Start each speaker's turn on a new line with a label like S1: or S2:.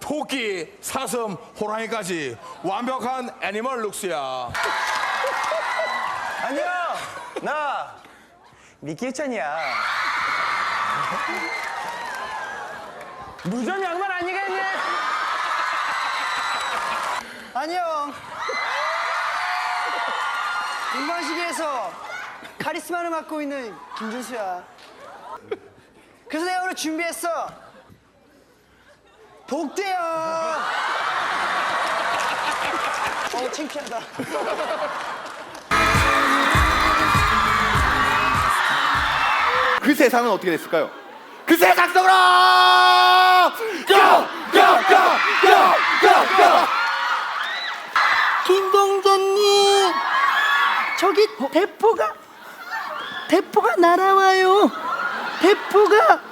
S1: 토끼, 사슴, 호랑이까지 완벽한 애니멀 룩스야.
S2: 안녕. 나 미끼천이야. 무전 양말 아니겠니?
S3: 안녕. 동방시계에서 카리스마를 맡고 있는 김준수야. 그래서 내가 오늘 준비했어. 복대요. 어, 창피하다.
S4: 그 세상은 어떻게 됐을까요? 그 세상 속으로 고! 고! 고! 고! 고! 고!
S3: 김동전님, 저기 대포가 대포가 날아와요. 대포가. 어.